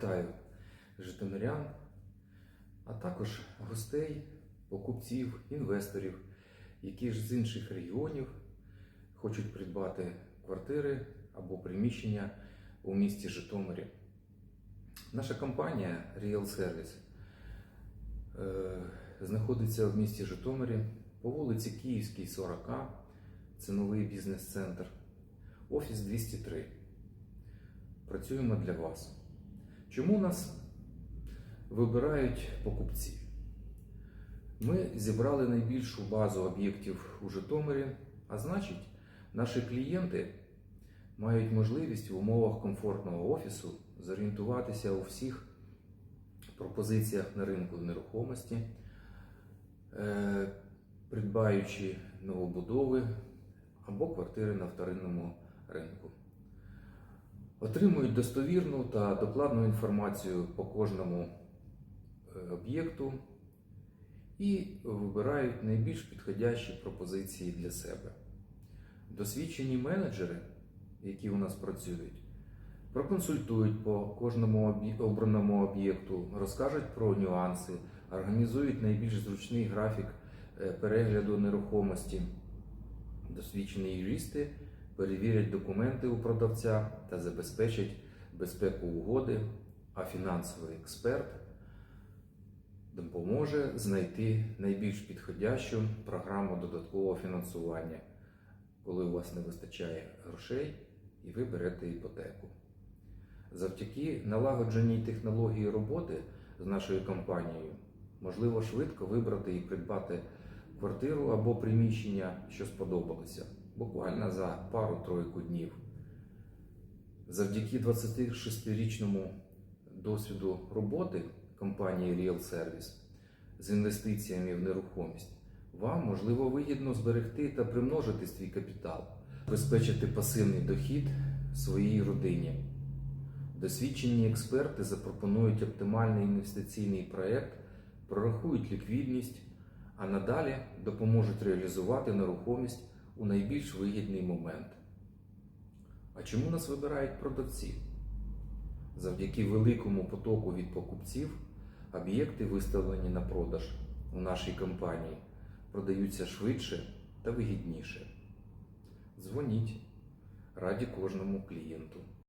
Вітаю житомирян, а також гостей, покупців, інвесторів, які ж з інших регіонів хочуть придбати квартири або приміщення у місті Житомирі. Наша компанія Real Service е, знаходиться в місті Житомирі по вулиці Київській, 40. Це новий бізнес-центр. Офіс 203. Працюємо для вас. Чому нас вибирають покупці? Ми зібрали найбільшу базу об'єктів у Житомирі, а значить, наші клієнти мають можливість в умовах комфортного офісу зорієнтуватися у всіх пропозиціях на ринку нерухомості, е, придбаючи новобудови або квартири на вторинному ринку. Отримують достовірну та докладну інформацію по кожному е, об'єкту і вибирають найбільш підходящі пропозиції для себе. Досвідчені менеджери, які у нас працюють, проконсультують по кожному обраному об'єкту, розкажуть про нюанси, організують найбільш зручний графік е, перегляду нерухомості. Досвідчені юристи перевірять документи у продавця та забезпечать безпеку угоди, а фінансовий експерт допоможе знайти найбільш підходящу програму додаткового фінансування, коли у вас не вистачає грошей і ви берете іпотеку. Завдяки налагодженій технології роботи з нашою компанією можливо швидко вибрати і придбати квартиру або приміщення, що сподобалося, буквально за пару-тройку днів. Завдяки 26-річному досвіду роботи компанії Real Service з інвестиціями в нерухомість, вам можливо вигідно зберегти та примножити свій капітал, забезпечити пасивний дохід своїй родині. Досвідчені експерти запропонують оптимальний інвестиційний проект, прорахують ліквідність, а надалі допоможуть реалізувати нерухомість у найбільш вигідний момент. А чому нас вибирають продавці? Завдяки великому потоку від покупців об'єкти, виставлені на продаж у нашій компанії, продаються швидше та вигідніше. Дзвоніть раді кожному клієнту.